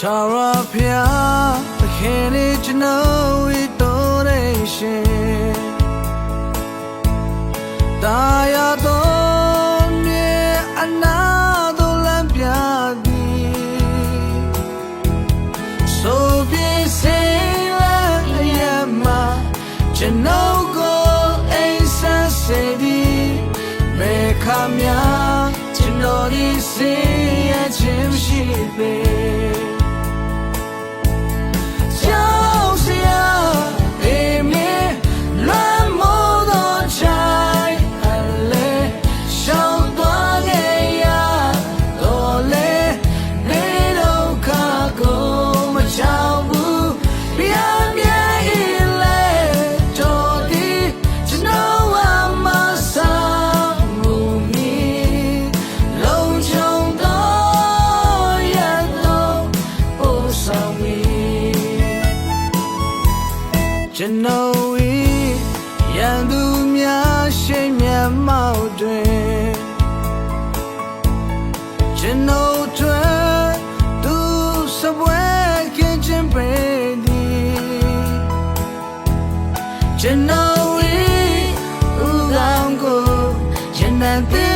ထာဝရဖျားသခင်လေးကျွန်တော်ဤတော်တဲ့ရှင်တာယာတော်မြေအနာတော်လမ်းပြသည်ဆိုပြေစေလာရမကျွန်တော်ကိုအိမ်ဆက်စေသည်မေခါများကျွန်တော်ဒီစေရခြင်းရှိပေ ရန်သူများရှိန်မြတ်မောက်တွင်ကျွန်တော်တွေ့သူစပွဲကင်းချင်းပေသည်ကျွန်တော်ဤဥကောင်းကိုရန်တဲ့